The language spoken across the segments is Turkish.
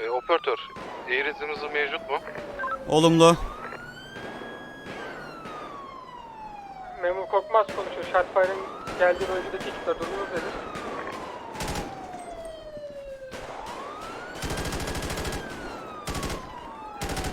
operatör. Air izimiz mevcut mu? Olumlu. Memur Korkmaz konuşuyor. Shotfire'ın geldiği bölgedeki ekipler durumunuz nedir?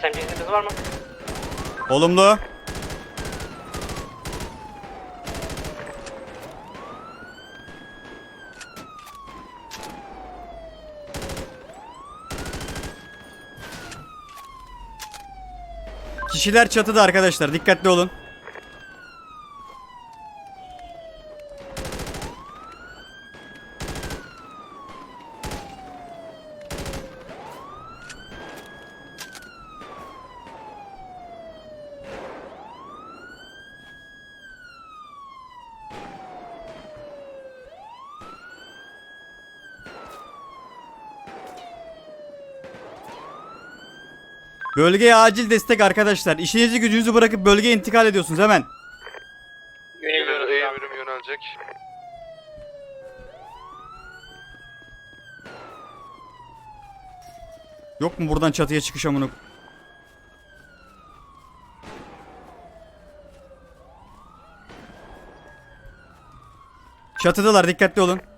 SMG izniniz var mı? Olumlu. Kişiler çatıda arkadaşlar. Dikkatli olun. Bölgeye acil destek arkadaşlar. İşinizi gücünüzü bırakıp bölgeye intikal ediyorsunuz hemen. Yöneliyoruz birim yönelecek. Yok mu buradan çatıya çıkış amına? Çatıdalar dikkatli olun.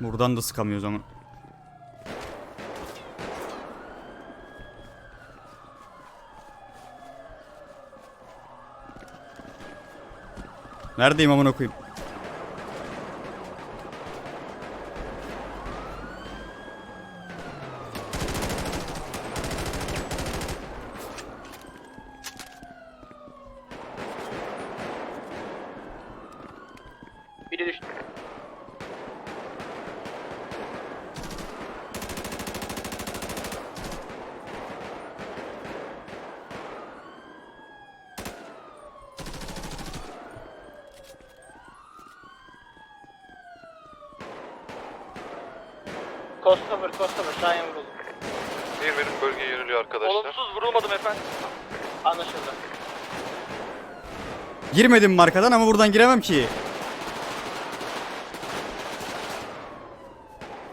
Buradan da sıkamıyoruz ama. Neredeyim amına koyayım? Biri düştü. Costomer, Costomer, Şahin vuruldu. Air birim bölgeye yöneliyor arkadaşlar. Olumsuz vurulmadım efendim. Anlaşıldı. Girmedim markadan ama buradan giremem ki.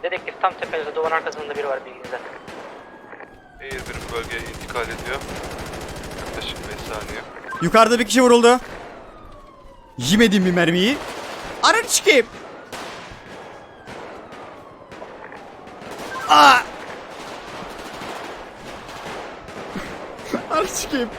Dedektif tam tepenize, duvarın arkasında biri var bilginize. Air birim bölgeye intikal ediyor. Yaklaşık 5 saniye. Yukarıda bir kişi vuruldu. Yemedim bir mermiyi. Ananı çıkayım. Aa! Ananı çıkayım.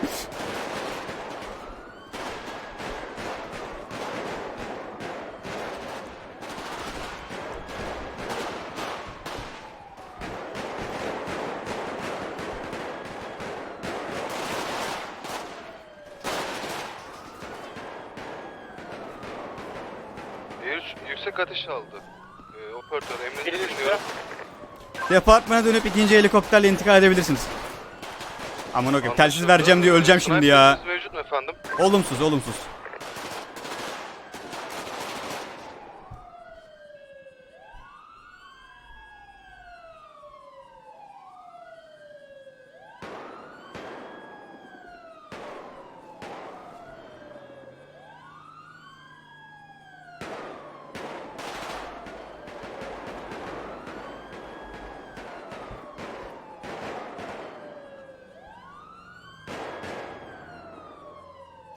Air yüksek ateş aldı. Ee, operatör düştü. dinliyorum. Departmana dönüp ikinci helikopterle intikal edebilirsiniz. Aman okuyayım telsiz vereceğim diye öleceğim şimdi ya. Mevcut mu efendim? Olumsuz olumsuz.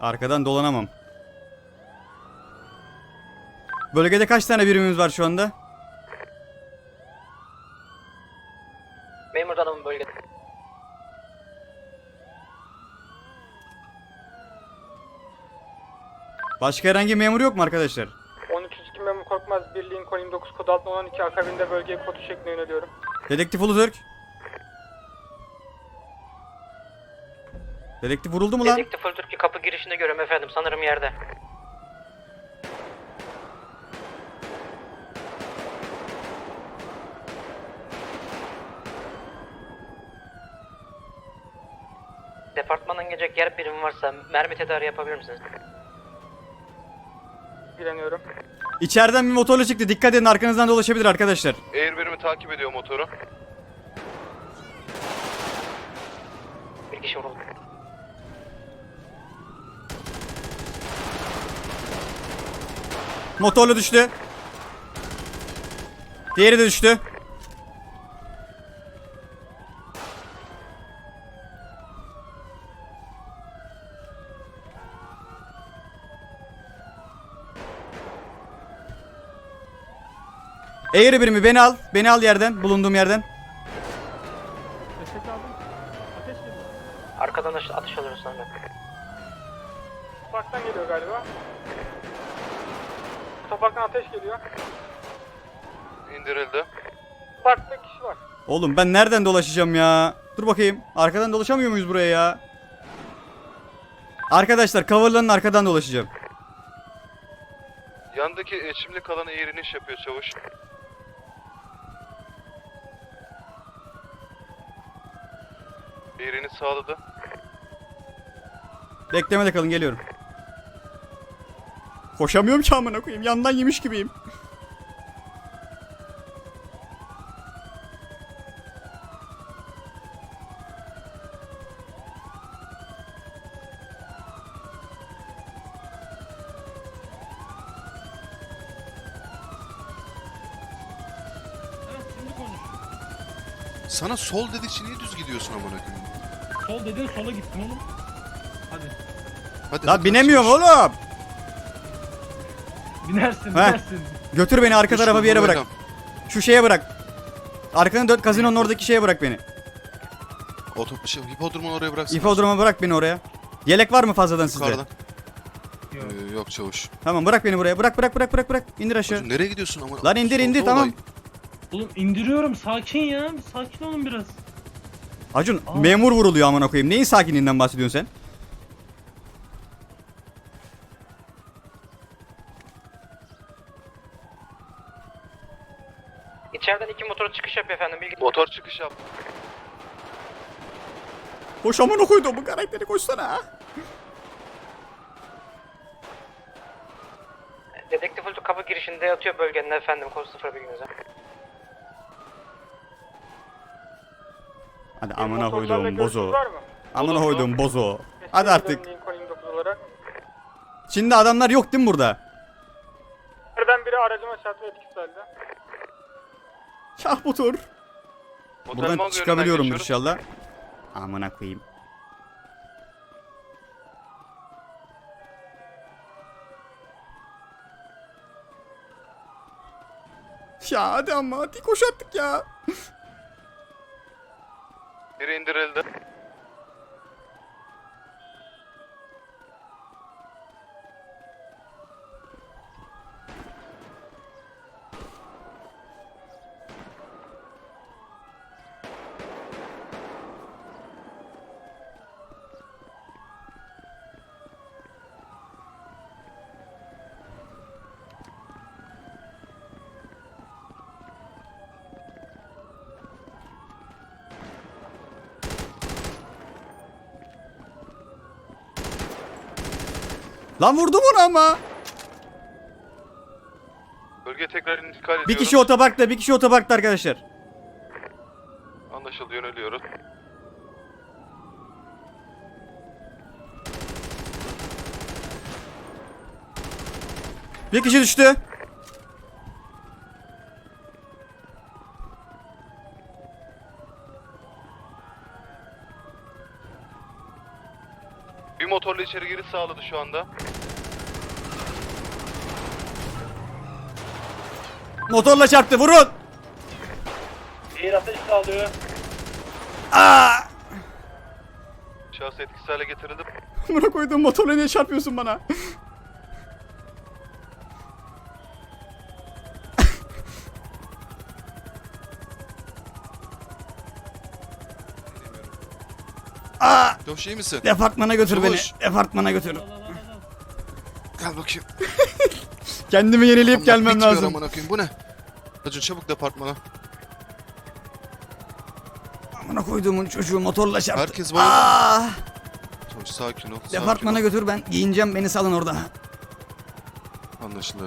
Arkadan dolanamam. Bölgede kaç tane birimimiz var şu anda? Memur adamın bölgede. Başka herhangi bir memur yok mu arkadaşlar? 1302 Memur Korkmaz, 1 Lincoln 29 kod altında 12 akabinde bölgeye kodu şeklinde yöneliyorum. Dedektif Uluzörk. Dedektif vuruldu mu lan? Dedektif Türkiye kapı girişinde görüyorum efendim, sanırım yerde. Departmanın gelecek yer birimi varsa mermi tedariği yapabilir misiniz? İlgileniyorum. İçeriden bir motorla çıktı. Dikkat edin arkanızdan dolaşabilir arkadaşlar. Air birimi takip ediyor motoru. Bir kişi vuruldu. Motorlu düştü. Diğeri de düştü. Eğri birimi beni al. Beni al yerden. Bulunduğum yerden. Arkadan atış, alıyoruz sonra. Topraktan geliyor galiba. Topraktan ateş geliyor. İndirildi. Parkta kişi var. Oğlum ben nereden dolaşacağım ya? Dur bakayım. Arkadan dolaşamıyor muyuz buraya ya? Arkadaşlar coverlanın arkadan dolaşacağım. Yandaki e, çimlik alanı eğrinin iş yapıyor çavuş. Eğrini sağladı. Beklemede kalın geliyorum. Koşamıyorum ki amına koyayım. Yandan yemiş gibiyim. Sana sol dedikçe niye düz gidiyorsun amına koyayım? Sol dedin sola gittim oğlum. Hadi. Hadi La hadi, binemiyorum oğlum. Binersin Heh. binersin. Götür beni arka Üç tarafa bir yere bırak. Şu şeye bırak. Arkanın dört kazinonun oradaki şeye bırak beni. Otop şey, hipodromu oraya bıraksana. İfodroma bırak beni oraya. Yelek var mı fazladan sizde? Yukarıdan. Yok. Ee, yok çavuş. Tamam bırak beni buraya. Bırak bırak bırak bırak bırak. İndir aşağı. Hacı nereye gidiyorsun amına? Lan indir, Solda indir, olay. tamam. Oğlum indiriyorum sakin ya. Sakin olun biraz. Acun Aa. memur vuruluyor amına koyayım. Neyin sakinliğinden bahsediyorsun sen? Koş amına koydum bu karakteri koşsana. Dedektif Ultu kapı girişinde yatıyor bölgenin efendim. Kod sıfır bilginize. Hadi amına koyduğum bozo. Amına koyduğum bozo. Hadi artık. ederim Lincoln 29 olarak. Şimdi adamlar yok değil mi burada? Nereden biri aracıma çarptı etkisiz halde. Şah motor. Buradan geçiyoruz. inşallah. Amına koyayım. Ya hadi ama hadi koş artık ya. Biri indirildi. Lan vurdum onu ama. Bölgeye tekrar intikal ediyoruz. Bir kişi otoparkta, bir kişi otoparkta arkadaşlar. Anlaşıldı yöneliyoruz. Bir kişi düştü. Bir motorla içeri giriş sağladı şu anda. Motorla çarptı. Vurun. Eğer ateş sağlıyor. Aa! Şahsı etkisiz hale getirildi. Amına koyduğum motorla niye çarpıyorsun bana? Aa! Çavuş iyi misin? Departmana götür Çavuş. beni. Departmana götür. Gel bakayım. Kendimi yenileyip gelmem bitmiyor lazım. amına koyayım. Bu ne? Hacı çabuk departmana. Amına koyduğumun çocuğu motorla çarptı. Herkes var. Aa! Çavuş sakin ol. sakin Departmana ol. götür ben giyineceğim beni salın orada. Anlaşıldı.